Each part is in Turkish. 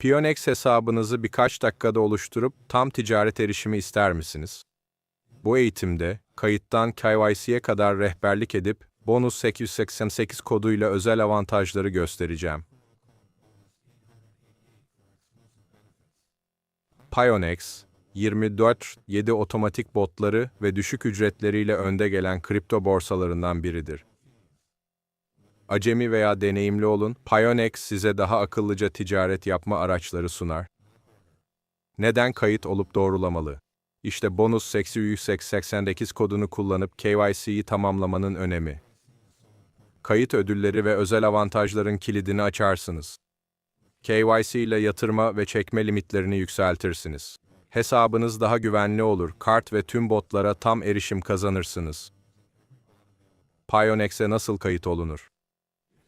Pionex hesabınızı birkaç dakikada oluşturup tam ticaret erişimi ister misiniz? Bu eğitimde kayıttan KYC'ye kadar rehberlik edip bonus 888 koduyla özel avantajları göstereceğim. Pionex, 24-7 otomatik botları ve düşük ücretleriyle önde gelen kripto borsalarından biridir. Acemi veya deneyimli olun, Pionex size daha akıllıca ticaret yapma araçları sunar. Neden kayıt olup doğrulamalı? İşte bonus 888 kodunu kullanıp KYC'yi tamamlamanın önemi. Kayıt ödülleri ve özel avantajların kilidini açarsınız. KYC ile yatırma ve çekme limitlerini yükseltirsiniz. Hesabınız daha güvenli olur, kart ve tüm botlara tam erişim kazanırsınız. Pionex'e nasıl kayıt olunur?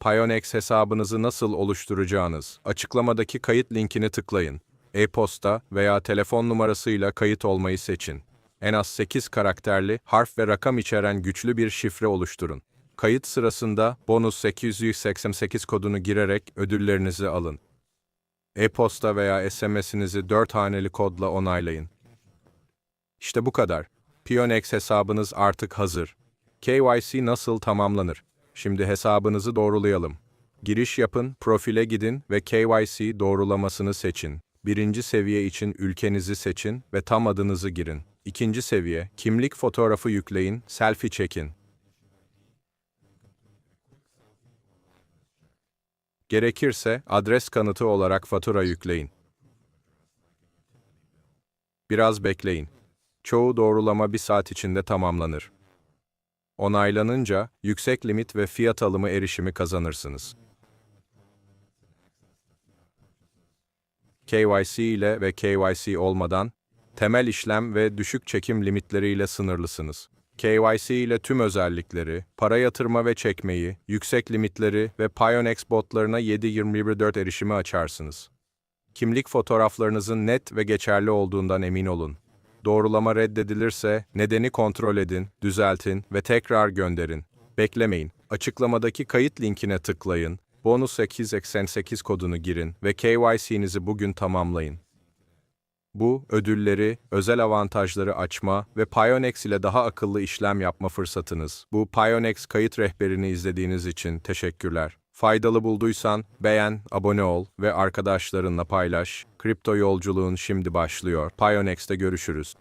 Pionex hesabınızı nasıl oluşturacağınız, açıklamadaki kayıt linkini tıklayın. E-posta veya telefon numarasıyla kayıt olmayı seçin. En az 8 karakterli, harf ve rakam içeren güçlü bir şifre oluşturun. Kayıt sırasında bonus 888 kodunu girerek ödüllerinizi alın. E-posta veya SMS'inizi 4 haneli kodla onaylayın. İşte bu kadar. Pionex hesabınız artık hazır. KYC nasıl tamamlanır? Şimdi hesabınızı doğrulayalım. Giriş yapın, profile gidin ve KYC doğrulamasını seçin. Birinci seviye için ülkenizi seçin ve tam adınızı girin. İkinci seviye, kimlik fotoğrafı yükleyin, selfie çekin. Gerekirse adres kanıtı olarak fatura yükleyin. Biraz bekleyin. Çoğu doğrulama bir saat içinde tamamlanır. Onaylanınca yüksek limit ve fiyat alımı erişimi kazanırsınız. KYC ile ve KYC olmadan temel işlem ve düşük çekim limitleriyle sınırlısınız. KYC ile tüm özellikleri, para yatırma ve çekmeyi, yüksek limitleri ve Pionex botlarına 7-24 erişimi açarsınız. Kimlik fotoğraflarınızın net ve geçerli olduğundan emin olun. Doğrulama reddedilirse nedeni kontrol edin, düzeltin ve tekrar gönderin. Beklemeyin. Açıklamadaki kayıt linkine tıklayın, bonus 888 kodunu girin ve KYC'nizi bugün tamamlayın. Bu, ödülleri, özel avantajları açma ve Pionex ile daha akıllı işlem yapma fırsatınız. Bu Pionex kayıt rehberini izlediğiniz için teşekkürler. Faydalı bulduysan beğen, abone ol ve arkadaşlarınla paylaş. Kripto yolculuğun şimdi başlıyor. Pionex'te görüşürüz.